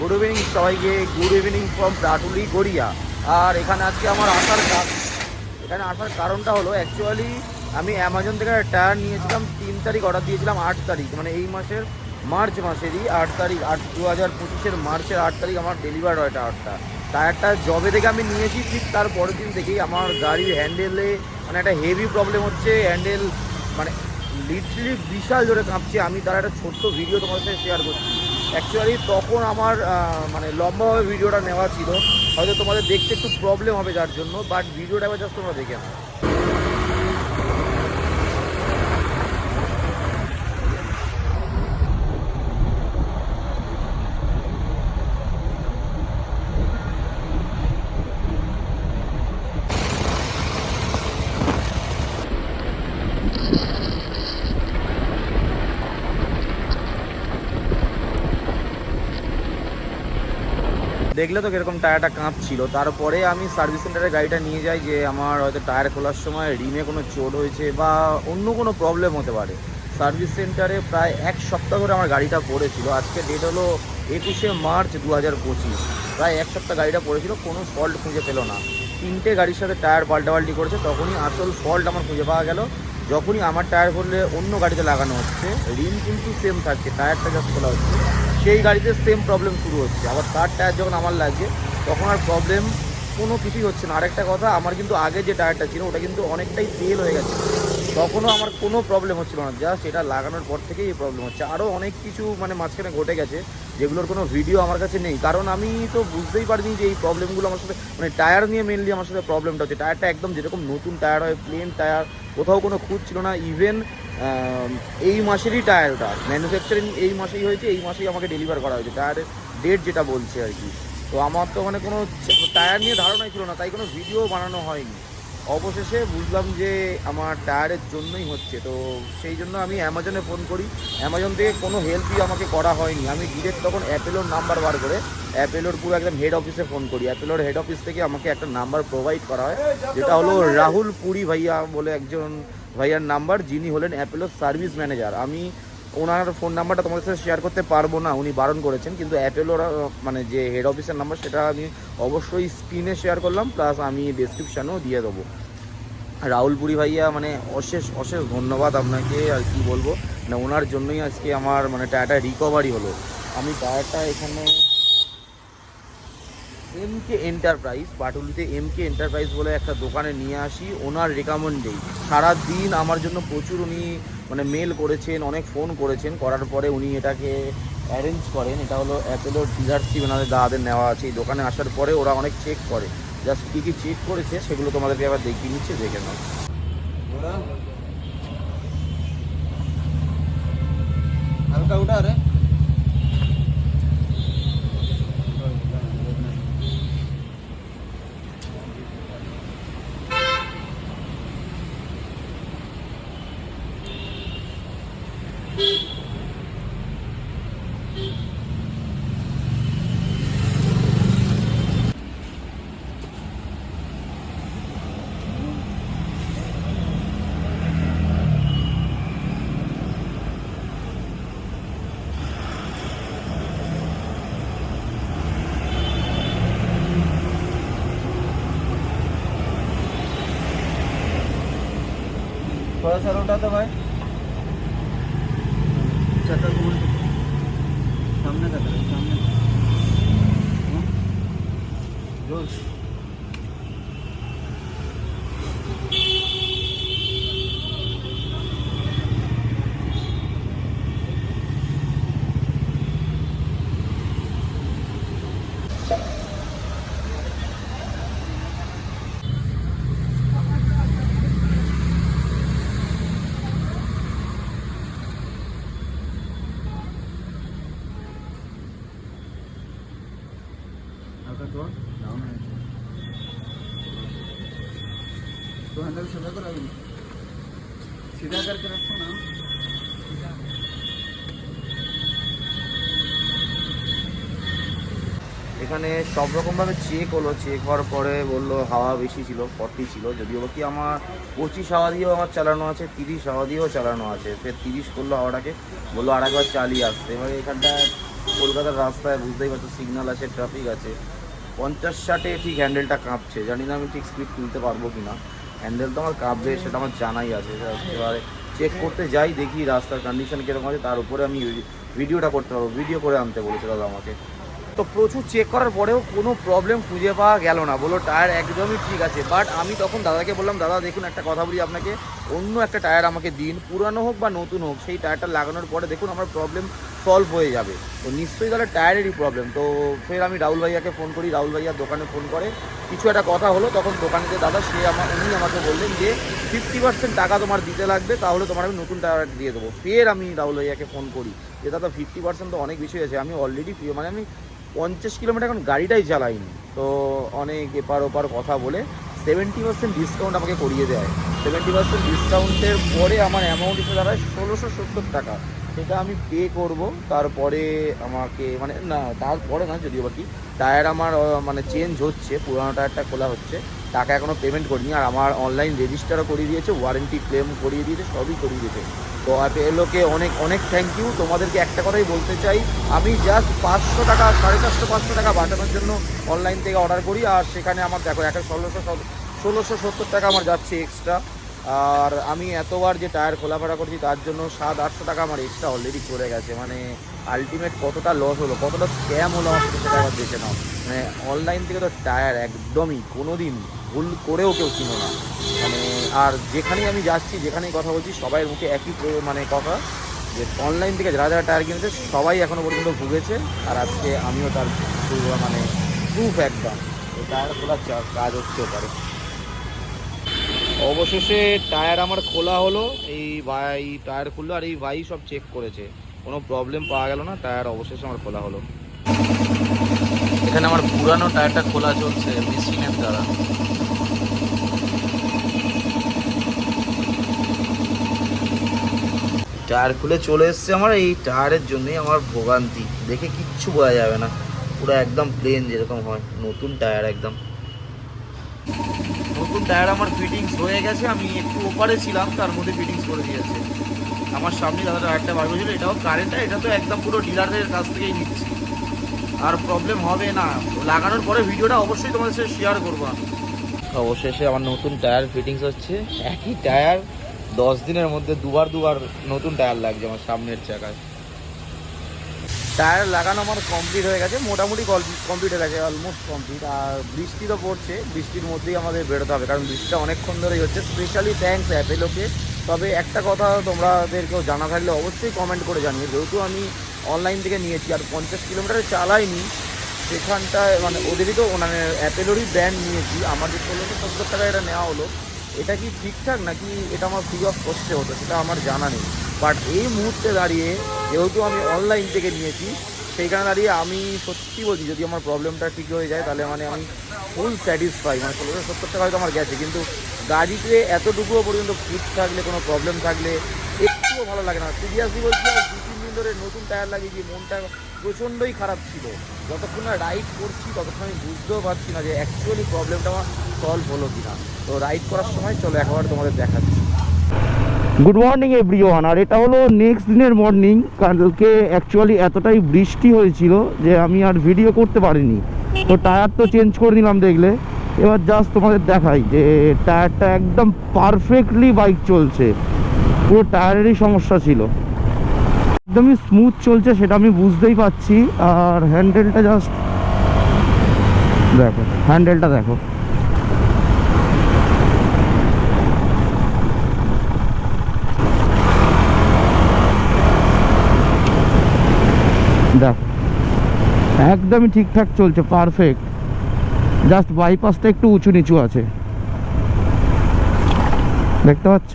Good evening সবাইকে। Good evening from Patuli Garia আর এখানে আজকে আমার আসার এখানে আসার কারণটা হলো অ্যাকচুয়ালি আমি অ্যামাজন থেকে একটা টায়ার নিয়েছিলাম, তিন তারিখ অর্ডার দিয়েছিলাম, আট তারিখ। মানে এই মাসের মার্চ মাসেরই আট তারিখ, আট দু হাজার পঁচিশের মার্চের আট তারিখ আমার ডেলিভার হয় টায়ারটা। টায়ারটা জবে থেকে আমি নিয়েছি, ঠিক তার পরের দিন থেকেই আমার গাড়ির হ্যান্ডেলে মানে একটা হেভি প্রবলেম হচ্ছে হ্যান্ডেল মানে লিটারালি বিশাল জোরে কাঁপছে। আমি তার একটা ছোট্ট ভিডিও তোমার সাথে শেয়ার করছি। অ্যাকচুয়ালি তখন আমার মানে লম্বাভাবে ভিডিওটা নেওয়া ছিল। হয়তো তোমাদের দেখতে একটু প্রবলেম হবে যার জন্য বাট ভিডিওটা এবার জাস্ট তোমরা দেখে নাও। দেখলে তো কীরকম টায়ারটা কাঁপছিল। তারপরে আমি সার্ভিস সেন্টারে গাড়িটা নিয়ে যাই যে আমার হয়তো টায়ার খোলার সময় রিমে কোনো চোট হয়েছে বা অন্য কোনো প্রবলেম হতে পারে। সার্ভিস সেন্টারে প্রায় এক সপ্তাহ ধরে আমার গাড়িটা পড়েছিল। আজকে ডেট হলো একুশে মার্চ দু হাজার পঁচিশ। প্রায় এক সপ্তাহ গাড়িটা পড়েছিল, কোনো ফল্ট খুঁজে পেল না। তিনটে গাড়ির সাথে টায়ার পাল্টাপাল্টি করেছে, তখনই আসল ফল্ট আমার খুঁজে পাওয়া গেল। যখনই আমার টায়ার করলে অন্য গাড়িতে লাগানো হচ্ছে রিম কিন্তু সেম থাকছে, টায়ারটা জাস্ট খোলা হচ্ছে। সেই গাড়িতে সেম প্রবলেম শুরু হচ্ছে। আবার তার টায়ার যখন আমার লাগছে তখন আর প্রবলেম কোনো কিছুই হচ্ছে না। আরেকটা কথা, আমার কিন্তু আগে যে টায়ারটা ছিল, ওটা কিন্তু অনেকটাই তেল হয়ে গেছে। তখনও আমার কোনো প্রবলেম হচ্ছিল না। জাস্ট এটা লাগানোর পর থেকেই এই প্রবলেম হচ্ছে। আরও অনেক কিছু মানে মাঝখানে ঘটে গেছে, যেগুলোর কোনো ভিডিও আমার কাছে নেই। কারণ আমি তো বুঝতেই পারিনি যে এই প্রবলেমগুলো আমার সাথে মানে টায়ার নিয়ে মেনলি আমার সাথে প্রবলেমটা হচ্ছে। টায়ারটা একদম যেরকম নতুন টায়ার হয় প্লেন টায়ার কোথাও কোনো খুঁজ ছিল না। ইভেন এই মাসেরই টায়ারটা ম্যানুফ্যাকচারিং এই মাসেই হয়েছে, এই মাসেই আমাকে ডেলিভার করা হয়েছে। টায়ারের ডেট যেটা বলছে আর কি। তো আমার তো মানে কোনো টায়ার নিয়ে ধারণাই ছিল না, তাই কোনো ভিডিও বানানো হয়নি। অবশেষে বুঝলাম যে আমার টায়ারের জন্যই হচ্ছে। তো সেই জন্য আমি অ্যামাজনে ফোন করি। অ্যামাজন থেকে কোনো হেল্পই আমাকে করা হয়নি। আমি ডিরেক্ট তখন অ্যাপেলোর নাম্বার বার করে অ্যাপেলোর পুরো একদম হেড অফিসে ফোন করি। অ্যাপেলোর হেড অফিস থেকে আমাকে একটা নাম্বার প্রোভাইড করা হয়। যেটা হলো রাহুল পুরী ভাইয়া বলে একজন ভাইয়ার নাম্বার যিনি হলেন অ্যাপেলোর সার্ভিস ম্যানেজার আমি ওনার ফোন নাম্বারটা তোমাদের সাথে শেয়ার করতে পারব না, উনি বারণ করেছেন, কিন্তু অ্যাপেলোর মানে যে হেড অফিসের নাম্বার সেটা আমি অবশ্যই স্ক্রিনে শেয়ার করলাম প্লাস আমি ডিসক্রিপশানেও দিয়ে দেবো। রাহুলপুরি ভাইয়া মানে অশেষ অশেষ ধন্যবাদ আপনাকে, আর কি বলব না ওনার জন্যই আজকে আমার মানে টায়ারটা রিকভারি হলো। আমি টায়ারটা এখানে এম কে এন্টারপ্রাইজ পাটুলিতে এম কে এন্টারপ্রাইজ বলে একটা দোকানে নিয়ে আসি। ওনার রেকমেন্ডেই সারাদিন আমার জন্য প্রচুর উনি মানে মেল করেছেন, অনেক ফোন করেছেন। করার পরে উনি এটাকে অ্যারেঞ্জ করেন। এটা হলো অ্যাপেলোর ডিলারশিপ ওনাদের দাদাদের নেওয়া আছে এই দোকানে আসার পরে ওরা অনেক চেক করে। জাস্ট কী কী চেক করেছে সেগুলো তোমাদেরকে আবার দেখিয়ে নিচ্ছে, দেখে নাও। হালকা ওটা আরে थोड़ा सा रोटा था तो भाई। शटर को सामने का सामने। हाँ? जोश हल्का थोड़ा डाउन है तो हैंडल सीधा करो अभी सीधा करके रखो ना এখানে সব রকমভাবে চেক হলো চেক হওয়ার পরে বললো হাওয়া বেশি ছিল ফর্টি ছিল যদিও বা কি আমার পঁচিশ হাওয়া দিয়েও আমার চালানো আছে তিরিশ হাওয়া দিয়েও চালানো আছে ফের তিরিশ করলো হাওয়াটাকে বললো আর একবার চালিয়ে আসতে এবার এখানটা কলকাতার রাস্তায় বুঝতেই পারছো সিগন্যাল আছে ট্রাফিক আছে পঞ্চাশ ষাটে ঠিক হ্যান্ডেলটা কাঁপছে। জানি না আমি ঠিক স্পিড তুলতে পারব কি না হ্যান্ডেল তো আমার কাঁপবে, সেটা আমার জানাই আছে। এবারে চেক করতে যাই, দেখি রাস্তার কন্ডিশন কীরকম আছে। তার উপরে আমি ভিডিওটা করতে পারব। ভিডিও করে আনতে বলেছে দাদা আমাকে। তো প্রচুর চেক করার পরেও কোনো প্রবলেম খুঁজে পাওয়া গেল না। বলো টায়ার একদমই ঠিক আছে। বাট আমি তখন দাদাকে বললাম, দাদা, দেখুন, একটা কথা বলি আপনাকে। অন্য একটা টায়ার আমাকে দিন, পুরানো হোক বা নতুন হোক, সেই টায়ারটা লাগানোর পরে দেখুন আমার প্রবলেম সলভ হয়ে যাবে। তো নিশ্চয়ই তাহলে টায়ারেরই প্রবলেম তো ফের আমি রাহুল ভাইয়াকে ফোন করি, রাহুল ভাইয়ার দোকানে ফোন করে। কিছু একটা কথা হলো, তখন দোকানে দাদা, সে আমার উনি আমাকে বললেন যে ফিফটি পার্সেন্ট টাকা তোমার দিতে লাগবে, তাহলে তোমার আমি নতুন টায়ার দিয়ে দেবো। ফের আমি রাহুল ভাইয়াকে ফোন করি। যে, দাদা ফিফটি পার্সেন্ট তো অনেক বেশি আছে আমি অলরেডি মানে আমি পঞ্চাশ কিলোমিটার এখন গাড়িটাই চালাইনি। তো অনেক এপার ওপার কথা বলে সেভেন্টি পার্সেন্ট ডিসকাউন্ট আমাকে করিয়ে দেয়। সেভেন্টি পার্সেন্ট ডিসকাউন্টের পরে আমার অ্যামাউন্ট এসে দাঁড়ায় ষোলোশো সত্তর টাকা। সেটা আমি পে করব, তারপরে আমাকে মানে না, তারপরে না, যদিও বাকি টায়ার আমার মানে চেঞ্জ হচ্ছে পুরোনো টায়ারটা খোলা হচ্ছে। টাকা এখনও পেমেন্ট করিনি, আর আমার অনলাইন রেজিস্টারও করিয়ে দিয়েছে ওয়ারেন্টি ক্লেম করিয়ে দিয়েছে, সবই করিয়ে দিয়েছে। তো এলোকে অনেক অনেক থ্যাংক ইউ তোমাদেরকে একটা কথাই বলতে চাই, আমি জাস্ট পাঁচশো টাকা, সাড়ে চারশো, পাঁচশো টাকা বাঁচানোর জন্য অনলাইন থেকে অর্ডার করি, আর সেখানে আমার দেখো একটা ষোলোশো ষোলোশো সত্তর টাকা আমার যাচ্ছে এক্সট্রা আর আমি এতবার যে টায়ার খোলাফেরা করছি, তার জন্য সাত, আটশো টাকা আমার এক্সট্রা অলরেডি চলে গেছে। মানে আলটিমেট কতটা লস হলো, কতটা স্ক্যাম হলো আমার সেটা একবার দেখে নাও। মানে অনলাইন থেকে তো টায়ার একদমই কোনো দিন ভুল করেও কেউ কিনো না। মানে আর যেখানেই আমি যাচ্ছি, যেখানেই কথা বলছি, সবাই মুখে একই মানে কথা যে অনলাইন থেকে যারা যারা টায়ার কিনেছে, সবাই এখনও পর্যন্ত ভুগেছে। আর আজকে আমিও তার মানে প্রুফ একদম। টায়ার খোলার কাজ হচ্ছে পারে অবশেষে টায়ার আমার খোলা হলো। এই ভাই টায়ার খুললো, আর এই ভাই সব চেক করেছে। কোনো প্রবলেম পাওয়া গেল না টায়ার অবশেষে আমার খোলা হলো। এখানে আমার পুরানো টায়ারটা খোলা চলছে মেশিনের দ্বারা। টায়ার খুলে চলে এসছে আমার এই টায়ারের জন্যই আমার ভোগান্তি। দেখে কিচ্ছু বোঝা যাবে না। পুরো একদম প্লেন যেরকম হয়। নতুন টায়ার একদম। নতুন টায়ার আমার ফিটিংস হয়ে গেছে। আমি একটু ওপারে ছিলাম তার মধ্যে ফিটিংস করে দিয়েছে। আমার সামনে দাদা টায়ারটা বার করেছিল এটাও কারেন্টটা এটা তো একদম পুরো ডিলারদের কাছ থেকেই নিচ্ছি। আর প্রবলেম হবে না। লাগানোর পরে ভিডিওটা অবশ্যই তোমাদের সাথে শেয়ার করব আমি। অবশেষে আমার নতুন টায়ার ফিটিংস হচ্ছে। একই টায়ার দশ দিনের মধ্যে দুবার দুবার নতুন টায়ার লাগছে আমার সামনের চাকায়। টায়ার লাগানো আমার কমপ্লিট হয়ে গেছে মোটামুটি কমপ্লিট হয়ে গেছে অলমোস্ট কমপ্লিট আর বৃষ্টি তো পড়ছে বৃষ্টির মধ্যেই আমাদের বেরোতে হবে কারণ বৃষ্টিটা অনেকক্ষণ ধরেই হচ্ছে। স্পেশালি থ্যাঙ্কস অ্যাপেলোকে তবে একটা কথা তোমাদেরকেও জানা থাকলে অবশ্যই কমেন্ট করে জানিয়ে যেহেতু আমি অনলাইন থেকে নিয়েছি, আর পঞ্চাশ কিলোমিটারে চালাইনি। সেখানটায় মানে ওদেরই তো মানে অ্যাপেলোরই ব্র্যান্ড নিয়েছি। আমার যে ষোলোশো সত্তর টাকা এটা নেওয়া হলো, এটা কি ঠিকঠাক নাকি এটা আমার ফ্রি অফ কস্টে হতো সেটা আমার জানা নেই। বাট এই মুহূর্তে দাঁড়িয়ে যেহেতু আমি অনলাইন থেকে নিয়েছি, সেইখানে দাঁড়িয়ে আমি সত্যি বলছি, যদি আমার প্রবলেমটা ঠিক হয়ে যায়, তাহলে মানে আমি ফুল স্যাটিসফাই মানে ষোলোশো সত্তর টাকা হয়তো আমার গেছে, কিন্তু গাড়িতে এতটুকুও পর্যন্ত ফিট থাকলে, কোনো প্রবলেম থাকলে, একটুও ভালো লাগে না। সিরিয়াসলি বলছি, আর দু তিন দিন ধরে নতুন টায়ার লাগিয়ে গিয়ে মনটা প্রচণ্ডই খারাপ ছিল। যতক্ষণ না রাইড করছি, ততক্ষণ আমি বুঝতেও পারছি না যে অ্যাকচুয়ালি প্রবলেমটা আমার সলভ হলো কিনা। তো রাইড করার সময় চলো একবার তোমাদের দেখাচ্ছি। গুড মর্নিং এভরি ওয়ান আর এটা হলো নেক্সট দিনের মর্নিং কালকে অ্যাকচুয়ালি এতটাই বৃষ্টি হয়েছিল যে আমি আর ভিডিও করতে পারিনি। তো টায়ার তো চেঞ্জ করে নিলাম দেখলে। এবার জাস্ট তোমাদের দেখাই যে টায়ারটা একদম পারফেক্টলি বাইক চলছে। পুরো টায়ারেরই সমস্যা ছিল। একদমই স্মুথ চলছে, সেটা আমি বুঝতেই পারছি। আর হ্যান্ডেলটা জাস্ট দেখো হ্যান্ডেলটা দেখো। দেখো, একদমই ঠিকঠাক চলছে পারফেক্ট জাস্ট বাইপাসটা একটু উঁচু নিচু আছে। দেখতে পাচ্ছ?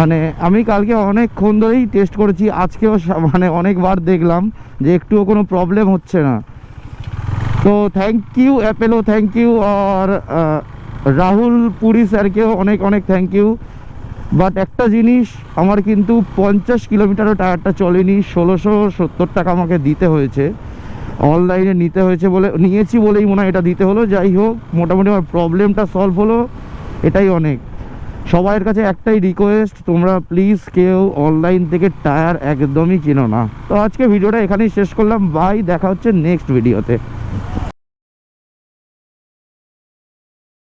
মানে আমি কালকে অনেকক্ষণ ধরেই টেস্ট করেছি, আজকেও মানে অনেকবার দেখলাম যে একটুও কোনো প্রবলেম হচ্ছে না। তো thank you Apollo thank you আর রাহুল পুরী স্যারকেও অনেক অনেক থ্যাংক ইউ বাট একটা জিনিস, আমার কিন্তু পঞ্চাশ কিলোমিটারও টায়ারটা চলেনি, ষোলোশো সত্তর টাকা আমাকে দিতে হয়েছে। অনলাইনে নিতে হয়েছে বলে, নিয়েছি বলেই মনে হয় এটা দিতে হলো। যাই হোক, মোটামুটি আমার প্রবলেমটা সলভ হলো, এটাই অনেক। সবাইয়ের কাছে একটাই রিকোয়েস্ট তোমরা প্লিজ কেউ অনলাইন থেকে টায়ার একদমই কিনো না। তো আজকে ভিডিওটা এখানেই শেষ করলাম। বাই দেখা হচ্ছে নেক্সট ভিডিওতে